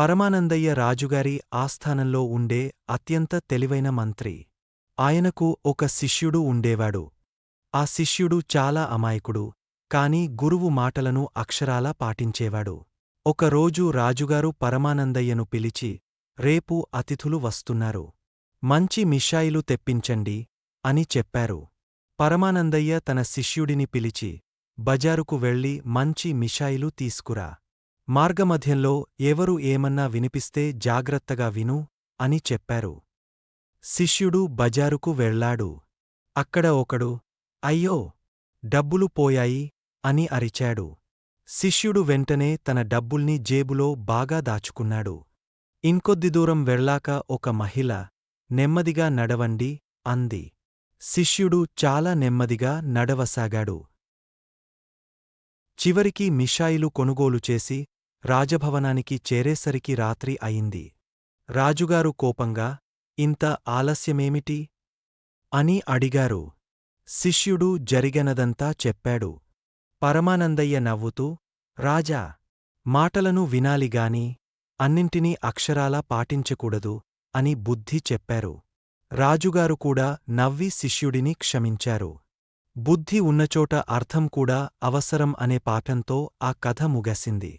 పరమానందయ్య రాజుగారి ఆస్థానంలో ఉండే అత్యంత తెలివైన మంత్రి. ఆయనకు ఒక శిష్యుడు ఉండేవాడు. ఆ శిష్యుడు చాలా అమాయకుడు కాని గురువు మాటలను అక్షరాలా పాటించేవాడు. ఒకరోజు రాజుగారు పరమానందయ్యను పిలిచి రేపు అతిథులు వస్తున్నారు. మంచి మిషాయిలు తెప్పించండి అని చెప్పారు. పరమానందయ్య తన శిష్యుడిని పిలిచి బజారుకు వెళ్ళి మంచి మిషాయిలు తీసుకురా. మార్గమధ్యంలో ఎవరు ఏమన్నా వినిపిస్తే జాగ్రత్తగా విను అని చెప్పారు. శిష్యుడు బజారుకు వెళ్ళాడు. అక్కడ ఒకడు అయ్యో డబ్బులు పోయాయి అని అరిచాడు. శిష్యుడు వెంటనే తన డబ్బుల్ని జేబులో బాగా దాచుకున్నాడు. ఇంకొద్ది దూరం వెళ్ళాక ఒక మహిళ నెమ్మదిగా నడవండి అంది. శిష్యుడు చాలా నెమ్మదిగా నడవసాగాడు. చివరికి మిషాయిలు కొనుగోలు చేసి రాజభవనానికి చేరేసరికి రాత్రి అయింది. రాజుగారు కోపంగా ఇంత ఆలస్యమేమిటి? అని అడిగారు. శిష్యుడు జరిగనదంతా చెప్పాడు. పరమానందయ్య నవ్వుతూ రాజా మాటలను వినాలిగాని అన్నింటినీ అక్షరాలా పాటించకూడదు అని బుద్ధి చెప్పారు. రాజుగారు కూడా నవ్వి శిష్యుడిని క్షమించారు. బుద్ధి ఉన్నచోట అర్థం కూడా అవసరం అనే పాఠంతో ఆ కథ ముగసింది.